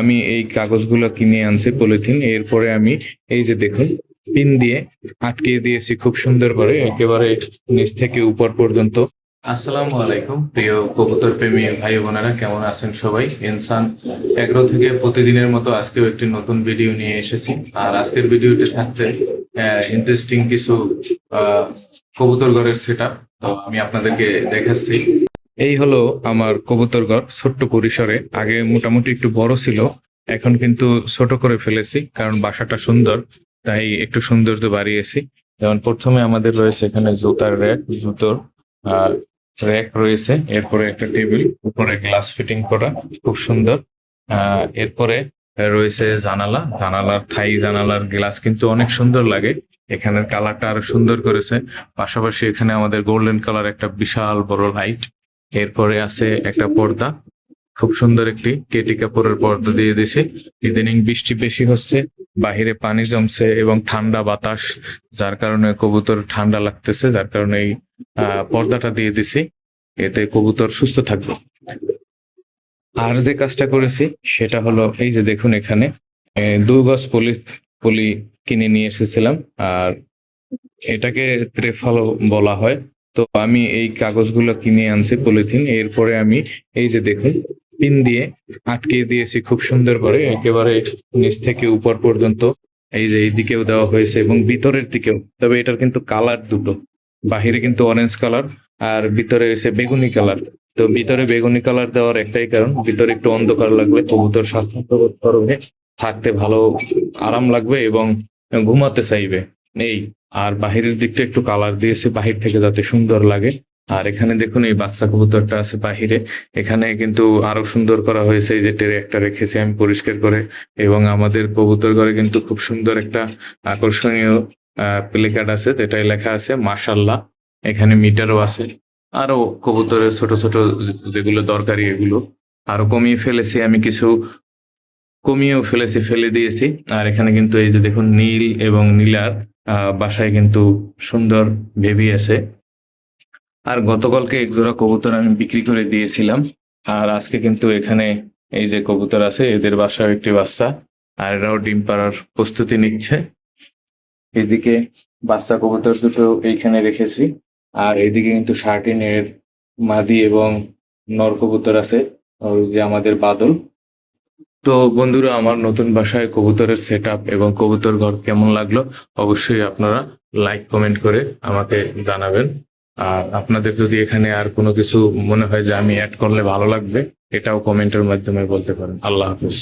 আমি এই কাগজগুলো কিনে আনছি পলিথিন। এরপরে আমি এই যে দেখুন, পিন দিয়ে আটকে দিয়েছি খুব সুন্দর করে একেবারে নিচ থেকে উপর পর্যন্ত। আসসালামু আলাইকুম, প্রিয় কবুতর প্রেমী ভাই বোনেরা, কেমন আছেন সবাই? ইনসান এগ্রো থেকে প্রতিদিনের মতো আজকেও একটি নতুন ভিডিও নিয়ে এসেছি। আর আজকের ভিডিওতে থাকছে ইন্টারেস্টিং কিছু কবুতর ঘরের সেট আমি আপনাদেরকে দেখাচ্ছি। এই হলো আমার কবুতর ঘর, ছোট্ট পরিসরে। আগে মোটামুটি একটু বড় ছিল, এখন কিন্তু ছোট করে ফেলেছি, কারণ বাসাটা সুন্দর, তাই একটু সৌন্দর্য বাড়িয়েছি। যেমন প্রথমে আমাদের রয়েছে এখানে জুতার র্যাক, জুতোর র্যাক রয়েছে, এরপরে একটা টেবিল, উপরে গ্লাস ফিটিং করা, খুব সুন্দর। এরপরে রয়েছে জানালা, জানালার, থাই জানালার গ্লাস কিন্তু অনেক সুন্দর লাগে। এখানের কালারটা আরও সুন্দর করেছে। পাশাপাশি এখানে আমাদের গোল্ডেন কালার একটা বিশাল বড় লাইট এরপরে আছে একটা পর্দা। খুব সুন্দর একটি কেটি কাপড়ের পর্দা দিয়ে দিছে। ইদানিং বৃষ্টি বেশি হচ্ছে, বাহিরে পানি জমছে এবং ঠান্ডা বাতাস, যার কারণে কবুতর ঠান্ডা লাগতেছে, যার কারণে এই পর্দাটা দিয়ে দিছি। এতে কবুতর সুস্থ থাকবে। আর যে কাজটা করেছি, সেটা হলো এই যে দেখুন এখানে দু গজ পলি পলি কিনে নিয়ে এসেছিলাম। আর এটাকে ত্রেফালো বলা হয়। তো আমি এই কাগজগুলো কিনে আনছি পলিথিন। এরপরে আমি এই যে দেখুন, পিন দিয়ে আটকে দিয়েছি খুব সুন্দর করে, একেবারে নিচ থেকে উপর পর্যন্ত। এই যে এইদিকেও দেওয়া হয়েছে এবং ভিতরের দিকেও। তবে এটার কিন্তু কালার দুটো। বাহিরে কিন্তু অরেঞ্জ কালার আর ভিতরে হয়েছে বেগুনি কালার। তো ভিতরে বেগুনি কালার দেওয়ার একটাই কারণ, ভিতরে একটু অন্ধকার লাগলে কবুতর স্বাস্থ্য থাকতে ভালো আরাম লাগবে এবং ঘুমাতে চাইবে। এই আর বাহিরের দিকটা একটু কালার দিয়েছে, বাহির থেকে যাতে সুন্দর লাগে। আর এখানে দেখুন এই বাচ্চা কবুতরটা আছে বাহিরে। এখানে কিন্তু আরও সুন্দর করা হয়েছে যে ট্রে একটা রেখেছি আমি পরিষ্কার করে। এবং আমাদের কবুতর ঘরে কিন্তু খুব সুন্দর একটা আকর্ষণীয় প্লে কার্ড আছে, যেটাই লেখা আছে মার্শাল্লাহ এখানে মিটারও আছে। আরও কবুতরের ছোট ছোট যেগুলো দরকারি এগুলো। আরও কমিয়ে ফেলেছি আমি কিছু কমিয়েও ফেলেছি, ফেলে দিয়েছি। আর এখানে কিন্তু এই যে দেখুন, নীল এবং নীলার বাসায় কিন্তু সুন্দর বেবি আছে। আর গতকালকে এক জোড়া কবুতর আমি বিক্রি করে দিয়েছিলাম। আর আজকে কিন্তু এখানে এই যে কবুতর আছে, এদের বাসায় একটি বাচ্চা, আর এরাও ডিম পাড়ার প্রস্তুতি নিচ্ছে। এদিকে বাচ্চা কবুতর দুটো এইখানে রেখেছি। আর এদিকে কিন্তু শার্টিনের মাদি এবং নর কবুতর আছে, ওই যে আমাদের বাদল। তো বন্ধুরা, আমার নতুন বাসায় কবুতরের সেট এবং কবুতর ঘর কেমন লাগল অবশ্যই আপনারা লাইক কমেন্ট করে আমাকে জানাবেন। আর আপনাদের যদি এখানে আর কোনো কিছু মনে হয় যে আমি অ্যাড করলে ভালো লাগবে, এটাও কমেন্টের মাধ্যমে বলতে পারেন। আল্লাহ হাফিজ।